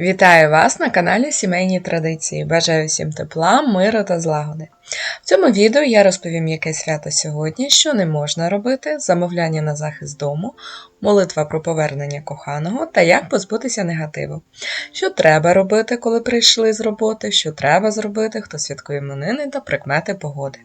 Вітаю вас на каналі Сімейні Традиції. Бажаю всім тепла, миру та злагоди. В цьому відео я розповім, яке свято сьогодні, що не можна робити, замовляння на захист дому, молитва про повернення коханого та як позбутися негативу. Що треба робити, коли прийшли з роботи, що треба зробити, хто святкує іменини та прикмети погоди.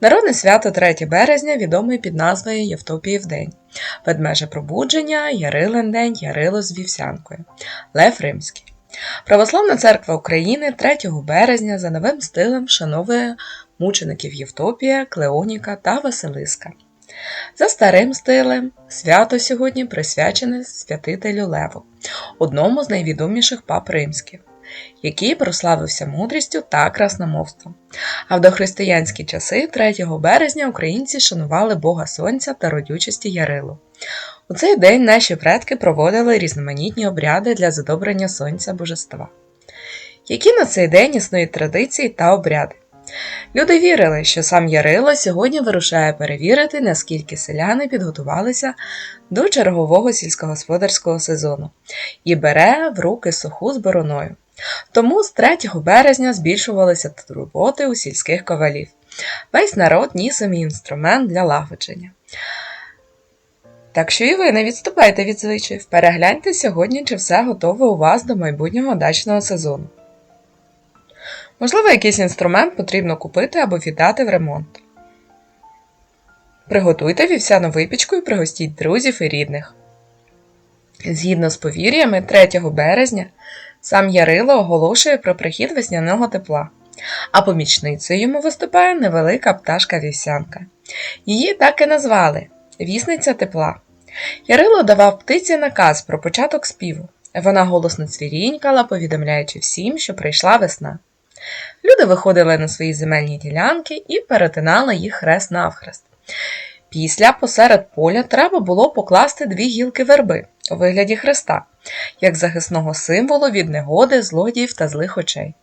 Народне свято 3 березня відоме під назвою Євтопіїв день, ведмеже пробудження, Ярилин день, Ярило з вівсянкою, Лев Римський. Православна церква України 3 березня за новим стилем вшановує мучеників Євтопія, Клеоніка та Василиска. За старим стилем свято сьогодні присвячене святителю Леву, одному з найвідоміших пап римських, який прославився мудрістю та красномовством. А в дохристиянські часи 3 березня українці шанували Бога Сонця та родючості Ярилу. У цей день наші предки проводили різноманітні обряди для задобрення сонця божества. Які на цей день існують традиції та обряди? Люди вірили, що сам Ярило сьогодні вирушає перевірити, наскільки селяни підготувалися до чергового сільськогосподарського сезону і бере в руки суху з бороною. Тому з 3 березня збільшувалися турботи у сільських ковалів. Весь народ ніс свій інструмент для лагодження. Так що і ви не відступайте від звичаїв, перегляньте сьогодні, чи все готове у вас до майбутнього дачного сезону. Можливо, якийсь інструмент потрібно купити або віддати в ремонт. Приготуйте вівсяну випічку і пригостіть друзів і рідних. Згідно з повір'ями, 3 березня сам Ярило оголошує про прихід весняного тепла, а помічницею йому виступає невелика пташка вівсянка. Її так і назвали Вісниця тепла. Ярило давав птиці наказ про початок співу. Вона голосно цвірінькала, повідомляючи всім, що прийшла весна. Люди виходили на свої земельні ділянки і перетинали їх хрест навхрест. Після посеред поля треба було покласти дві гілки верби у вигляді хреста, як захисного символу від негоди, злодіїв та злих очей.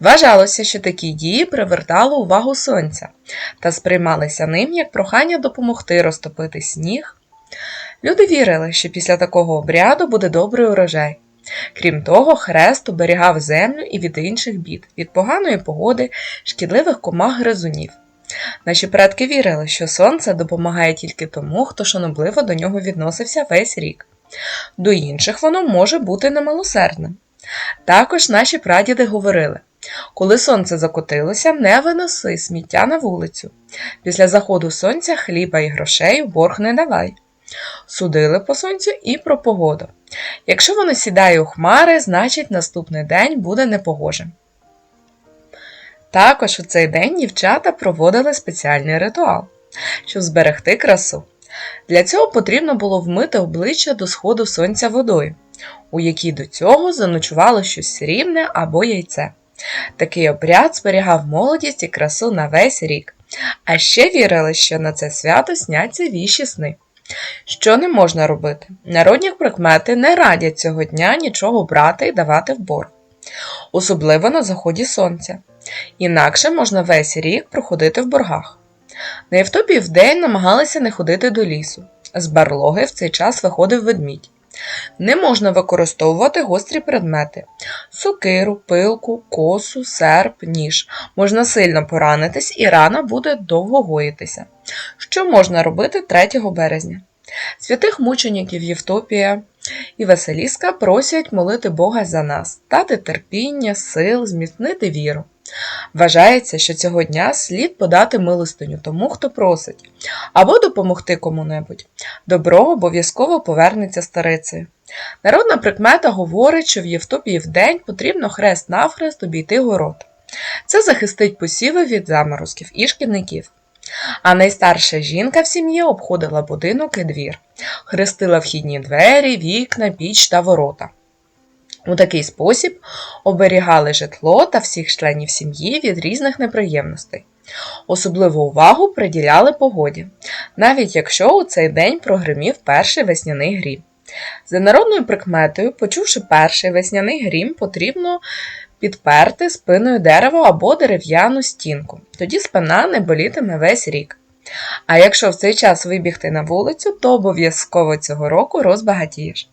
Вважалося, що такі дії привертали увагу сонця та сприймалися ним як прохання допомогти розтопити сніг. Люди вірили, що після такого обряду буде добрий урожай. Крім того, хрест оберігав землю і від інших бід, від поганої погоди, шкідливих комах гризунів. Наші предки вірили, що сонце допомагає тільки тому, хто шанобливо до нього відносився весь рік. До інших воно може бути немилосердним. Також наші прадіди говорили коли сонце закотилося, не виноси сміття на вулицю. Після заходу сонця хліба і грошей в борг не давай. Судили по сонцю і про погоду. Якщо воно сідає у хмари, значить наступний день буде непогожим. Також у цей день дівчата проводили спеціальний ритуал, щоб зберегти красу. Для цього потрібно було вмити обличчя до сходу сонця водою, у якій до цього заночувало щось срібне або яйце. Такий обряд зберігав молодість і красу на весь рік, а ще вірили, що на це свято сняться віші сни. Що не можна робити? Народні прикмети не радять цього дня нічого брати і давати в борг, особливо на заході сонця. Інакше можна весь рік проходити в боргах. На Євтопії день намагалися не ходити до лісу. З барлоги в цей час виходив ведмідь. Не можна використовувати гострі предмети сокиру, пилку, косу, серп, ніж. Можна сильно поранитись і рана буде довго гоїтися. Що можна робити 3 березня? Святих мучеників Євтопія і Василіска просять молити Бога за нас, дати терпіння, сил, зміцнити віру. Вважається, що цього дня слід подати милостиню тому, хто просить, або допомогти кому-небудь. Добро обов'язково повернеться старицею. Народна прикмета говорить, що в Євтопії в день потрібно хрест навхрест обійти город. Це захистить посіви від заморозків і шкідників. А найстарша жінка в сім'ї обходила будинок і двір, хрестила вхідні двері, вікна, піч та ворота. У такий спосіб оберігали житло та всіх членів сім'ї від різних неприємностей. Особливу увагу приділяли погоді, навіть якщо у цей день прогримів перший весняний грім. За народною прикметою, почувши перший весняний грім, потрібно підперти спиною дерево або дерев'яну стінку, тоді спина не болітиме весь рік. А якщо в цей час вибігти на вулицю, то обов'язково цього року розбагатієш.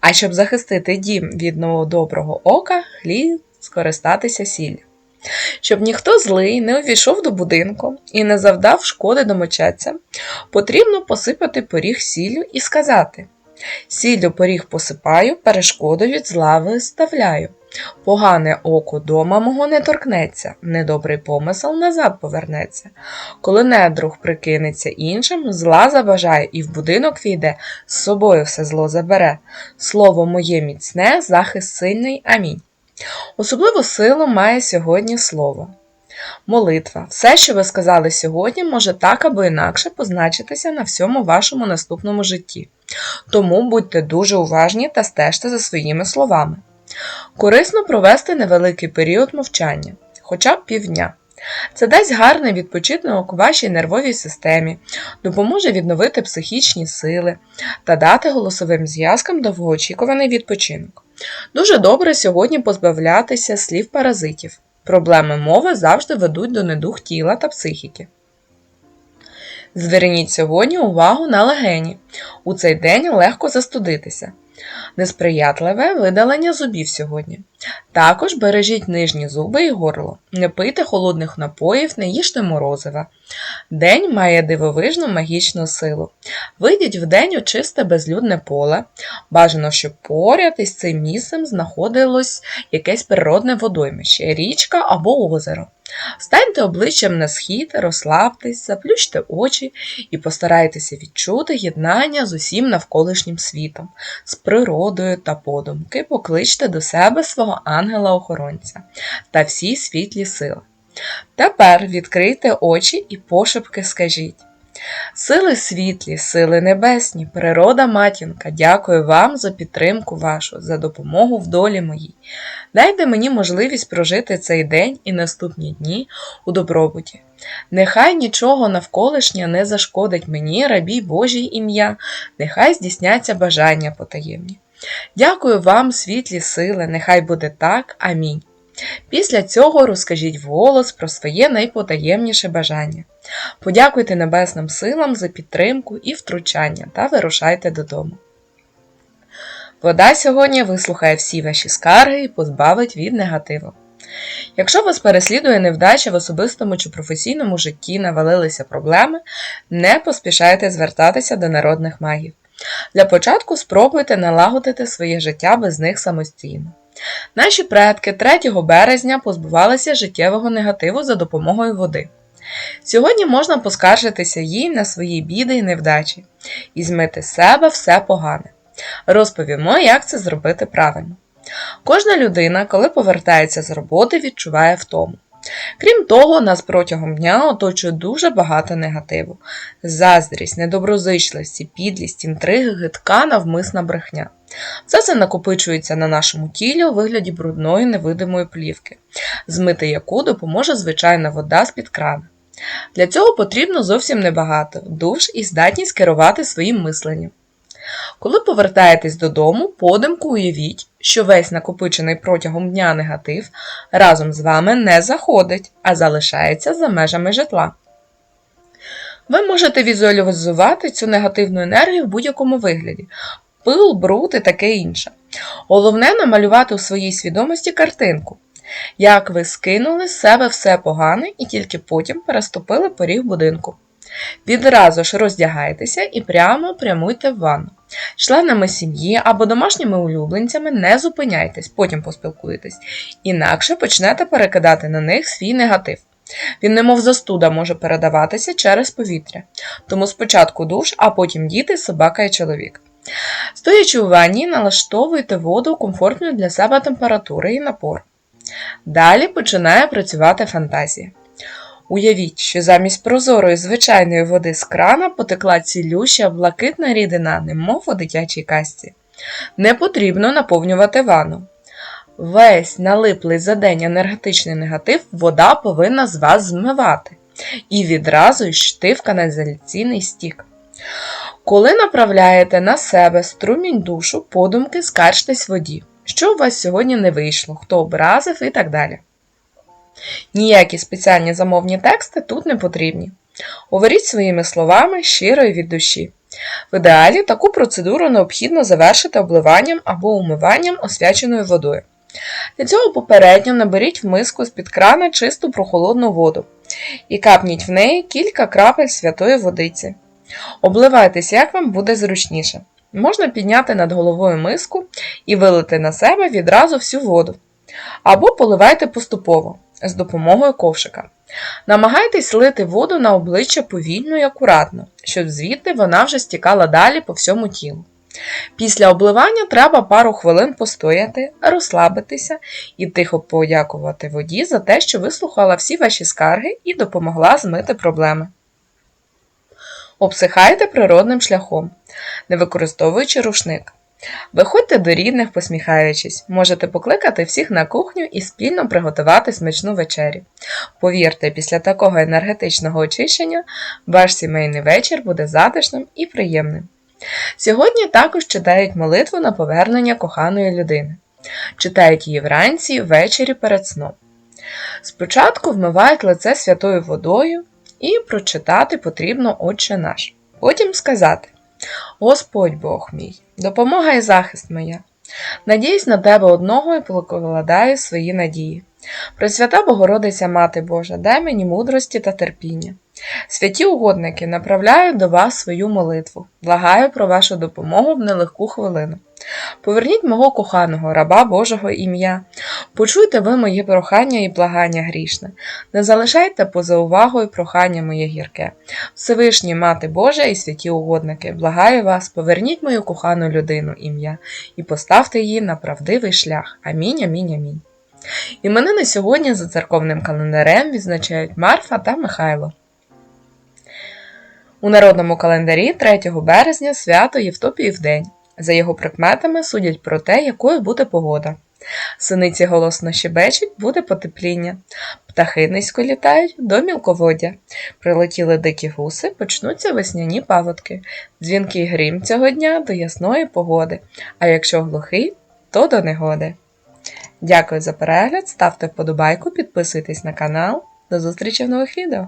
А щоб захистити дім від доброго ока, хліб скористатися сіллю. Щоб ніхто злий не увійшов до будинку і не завдав шкоди домочадцям, потрібно посипати поріг сіллю і сказати Сіллю поріг посипаю, перешкоду від зла виставляю. Погане око дома мого не торкнеться, недобрий помисел назад повернеться. Коли недруг прикинеться іншим, зла забажає і в будинок війде, з собою все зло забере. Слово моє міцне, захист сильний. Амінь. Особливу силу має сьогодні слово. Молитва. Все, що ви сказали сьогодні, може так або інакше позначитися на всьому вашому наступному житті. Тому будьте дуже уважні та стежте за своїми словами. Корисно провести невеликий період мовчання, хоча б півдня. Це дасть гарний відпочинок вашій нервовій системі, допоможе відновити психічні сили та дати голосовим зв'язкам довгоочікуваний відпочинок. Дуже добре сьогодні позбавлятися слів паразитів. Проблеми мови завжди ведуть до недух тіла та психіки. Зверніть сьогодні увагу на легені. У цей день легко застудитися. Несприятливе видалення зубів сьогодні. Також бережіть нижні зуби і горло. Не пийте холодних напоїв, не їжте морозива. День має дивовижну магічну силу. Вийдіть вдень у чисте безлюдне поле. Бажано, щоб поряд із цим місцем знаходилось якесь природне водоймище, річка або озеро. Станьте обличчям на схід, розслабтесь, заплющте очі і постарайтеся відчути єднання з усім навколишнім світом, з природою та подумки, покличте до себе свого ангела-охоронця та всі світлі сили. Тепер відкрийте очі і пошепки скажіть. Сили світлі, сили небесні, природа матінка, дякую вам за підтримку вашу, за допомогу в долі моїй. Дайте мені можливість прожити цей день і наступні дні у добробуті. Нехай нічого навколишнє не зашкодить мені, рабій Божій ім'я, нехай здійсняться бажання потаємні. Дякую вам, світлі сили, нехай буде так. Амінь. Після цього розкажіть вголос про своє найпотаємніше бажання. Подякуйте небесним силам за підтримку і втручання та вирушайте додому. Вода сьогодні вислухає всі ваші скарги і позбавить від негативу. Якщо вас переслідує невдача в особистому чи професійному житті, навалилися проблеми, не поспішайте звертатися до народних магів. Для початку спробуйте налагодити своє життя без них самостійно. Наші предки 3 березня позбувалися життєвого негативу за допомогою води. Сьогодні можна поскаржитися їй на свої біди і невдачі і змити з себе все погане. Розповімо, як це зробити правильно. Кожна людина, коли повертається з роботи, відчуває втому. Крім того, нас протягом дня оточує дуже багато негативу: заздрість, недоброзичливість, підлість, інтриги, гидка, навмисна брехня. Все це накопичується на нашому тілі у вигляді брудної невидимої плівки, змити яку допоможе звичайна вода з-під крана. Для цього потрібно зовсім небагато душ і здатність керувати своїм мисленням. Коли повертаєтесь додому, подимку уявіть, що весь накопичений протягом дня негатив разом з вами не заходить, а залишається за межами житла. Ви можете візуалізувати цю негативну енергію в будь-якому вигляді, пил, бруд і таке інше. Головне намалювати у своїй свідомості картинку, як ви скинули з себе все погане і тільки потім переступили поріг будинку. Відразу ж роздягайтеся і прямо прямуйте в ванну. Членами сім'ї або домашніми улюбленцями не зупиняйтесь, потім поспілкуєтесь, інакше почнете перекидати на них свій негатив. Він, немов застуда, може передаватися через повітря. Тому спочатку душ, а потім діти, собака і чоловік. Стоячи у ванні, налаштовуйте воду комфортною для себе температури і напор. Далі починає працювати фантазія. Уявіть, що замість прозорої звичайної води з крана потекла цілюща блакитна рідина, немов у дитячій касті. Не потрібно наповнювати ванну. Весь налиплий за день енергетичний негатив вода повинна з вас змивати і відразу йшти в каналізаційний стік. Коли направляєте на себе струмінь душу, подумки скаржтесь воді, що у вас сьогодні не вийшло, хто образив і так далі. Ніякі спеціальні замовні тексти тут не потрібні. Говоріть своїми словами щиро і від душі. В ідеалі таку процедуру необхідно завершити обливанням або умиванням освяченою водою. Для цього попередньо наберіть в миску з-під крана чисту прохолодну воду і капніть в неї кілька крапель святої водиці. Обливайтесь, як вам буде зручніше. Можна підняти над головою миску і вилити на себе відразу всю воду. Або поливайте поступово з допомогою ковшика. Намагайтесь лити воду на обличчя повільно і акуратно, щоб звідти вона вже стікала далі по всьому тілу. Після обливання треба пару хвилин постояти, розслабитися і тихо подякувати воді за те, що вислухала всі ваші скарги і допомогла змити проблеми. Обсихайте природним шляхом, не використовуючи рушник. Виходьте до рідних, посміхаючись, можете покликати всіх на кухню і спільно приготувати смачну вечерю. Повірте, після такого енергетичного очищення ваш сімейний вечір буде затишним і приємним. Сьогодні також читають молитву на повернення коханої людини. Читають її вранці, ввечері перед сном. Спочатку вмивають лице святою водою і прочитати потрібно Отче наш. Потім сказати: Господь Бог мій, допомога і захист моя. Надіюсь на тебе одного і покладаю свої надії. Пресвята Богородиця Мати Божа, дай мені мудрості та терпіння. Святі угодники, направляю до вас свою молитву, благаю про вашу допомогу в нелегку хвилину. Поверніть мого коханого, раба Божого ім'я. Почуйте ви мої прохання і благання грішне. Не залишайте поза увагою прохання моє гірке. Всевишні Мати Божа і святі угодники, благаю вас, поверніть мою кохану людину ім'я і поставте її на правдивий шлях. Амінь, амінь, амінь. Іменини сьогодні за церковним календарем відзначають Марфа та Михайло. У народному календарі 3 березня свято Євтопіїв день. За його прикметами судять про те, якою буде погода. Синиці голосно щебечуть, буде потепління. Птахи низько літають до мілководдя. Прилетіли дикі гуси, почнуться весняні паводки. Дзвінкий грім цього дня до ясної погоди, а якщо глухий, то до негоди. Дякую за перегляд, ставте вподобайку, підписуйтесь на канал. До зустрічі в нових відео!